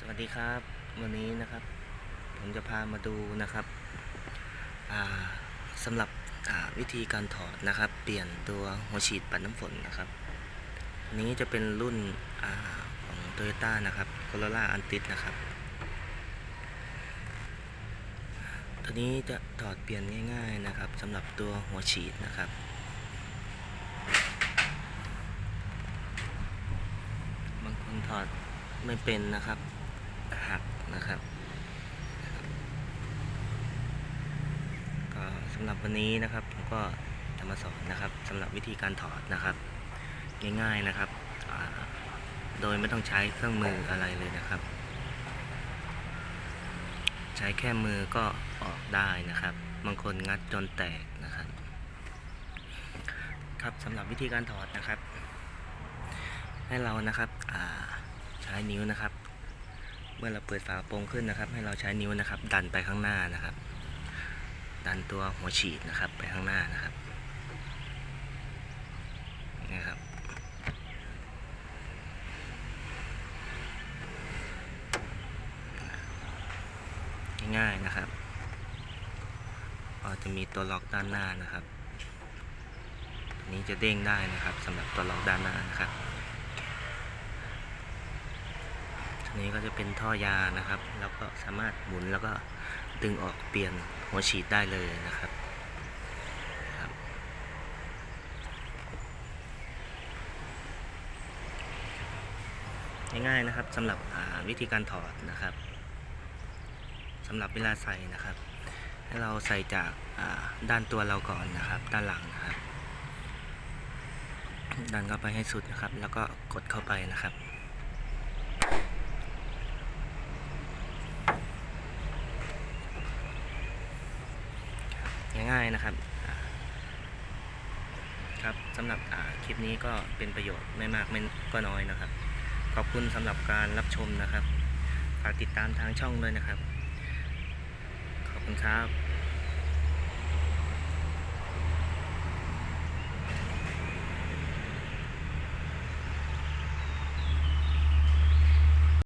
สวัสดีครับ วันนี้นะครับ ผมจะพามาดูนะครับสำหรับวิธีการถอดนะครับ เปลี่ยนตัวหัวฉีดปัดน้ำฝนนะครับนี้จะเป็นรุ่นอของ t o y ยต้านะครับ Corolla Antis นะครับตัวนี้จะถอดเปลี่ยนง่าย ๆนะครับสำหรับตัวหัวฉีดนะครับบางคนถอดไม่เป็นนะครับ หักนะครับ ก็สำหรับวันนี้นะครับผมก็จะมาสอนนะครับสำหรับวิธีการถอดนะครับ ง่ายๆนะครับ โดยไม่ต้องใช้เครื่องมืออะไรเลยนะครับ ใช้แค่มือก็ออกได้นะครับ บางคนงัดจนแตกนะครับครับสำหรับวิธีการถอดนะครับ ให้เรานะครับใช้นิ้วนะครับ เมื่อเราเปิดฝาโปรงขึ้นนะครับ ให้เราใช้นิ้วนะครับ ดันไปข้างหน้านะครับ ดันตัวหัวฉีดนะครับ ไปข้างหน้านะครับนี่ครับง่ายๆนะครับก็จะมีตัวล็อกด้านหน้านะครับนนี้จะเด้งได้นะครับสำหรับตัวล็อกด้านหน้านะครับ ที นี้ก็จะเป็นท่อยานะครับ แล้วก็สามารถหมุนแล้วก็ดึงออกเปลี่ยนหัวฉีดได้เลยนะครับง่ายๆนะครับสำหรับวิธีการถอดนะครับสำหรับเวลาใส่นะครับ ให้เราใส่จากาด้านตัวเราก่อนนะครับ ด้านหลังนะครับ ดันเข้าไปให้สุดนะครับ แล้วก็กดเข้าไปนะครับ ง่ายๆนะครับครับสำหรับคลิปนี้ก็เป็นประโยชน์ไม่มากไม่ก็น้อยนะครับ ขอบคุณสำหรับการรับชมนะครับฝากติดตามทางช่องด้วยนะครับ ขอบคุณครับ